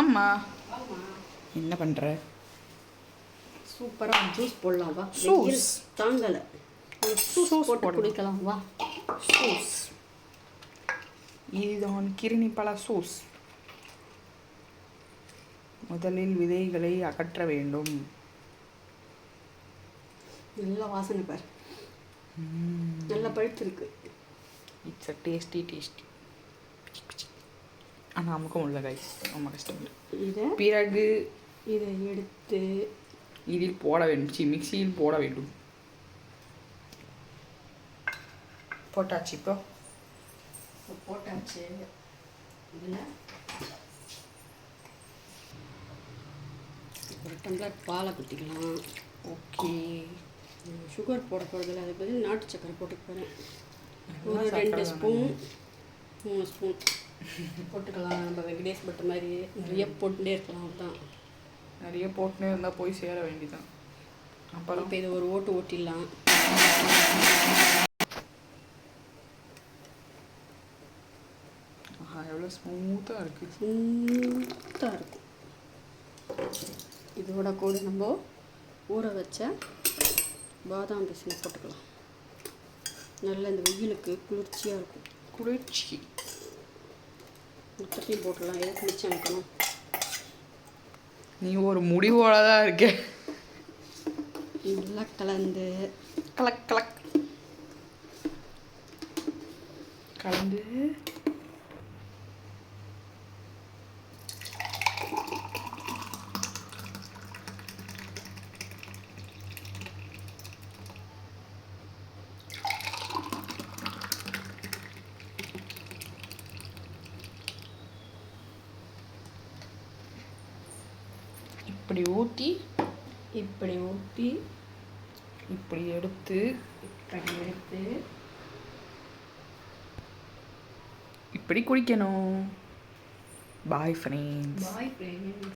அம்மா என்ன பண்ணுற சூப்பராக ஜூஸ் போடலாம். வா. வெயில் தாங்கலை. ஜூஸ் போட்டு. குடிக்கலாம். வா. சூஸ் இதுதான் கிருணி பழ சூஸ் முதலில் விதைகளை அகற்ற வேண்டும். நல்லா வாசனை பாரு. நல்லா பழுத்திருக்கு. இட்ஸ் அ டேஸ்டி டேஸ்டி ஆனால் அமுக்க முடியல கைஸ் ரொம்ப கஷ்டம். இதை? பிறகு இதை எடுத்து இதில் போட வேண்டும் சி மிக்சியில் போட வேண்டும். போட்டாச்சு இப்போ. போட்டாச்சு. இதில்? ஒரு டம்ளர் பாலை குத்திக்கலாம். ஓகே. சுகர் போட போகிறதில்ல அதுக்கு பதில் நாட்டு சக்கரை போட்டுக்க போகிறேன் ஒரு ரெண்டு. ஸ்பூன் மூணு ஸ்பூன். போட்டுக்கலாம். நம்ம வெங்கடேஷ் பட்டு மாதிரி நிறைய போட்டுட்டே இருக்கலாம் தான் நிறைய போட்டுனே இருந்தால் போய் சேர வேண்டியதான் அப்புறம்? இப்போ இதை ஒரு ஓட்டு ஓட்டிடலாம். ஆஹா எவ்வளோ ஸ்மூத்தாக இருக்குது ஸ்மூத்தாக இருக்கும். இதோட கூட நம்ம ஊற வச்ச பாதாம் பிசினை போட்டுக்கலாம். நல்ல இந்த வெயிலுக்கு குளிர்ச்சியாக இருக்கும். குளிர்ச்சி. மொத்தத்தையும் போட்டுடலாம் எதுக்கு மிச்சம் வைக்கணும்? நீ ஒரு முடிவோட தான் இருக்க. நல்லா கலந்து. கலக் கலக். கலந்து. இப்படி ஊற்றி இப்படி ஊற்றி இப்படி எடுத்து இப்படி எடுத்து. இப்படி குடிக்கணும் பாய் ஃப்ரெண்ட்ஸ் பாய் ஃப்ரெண்ட்ஸ்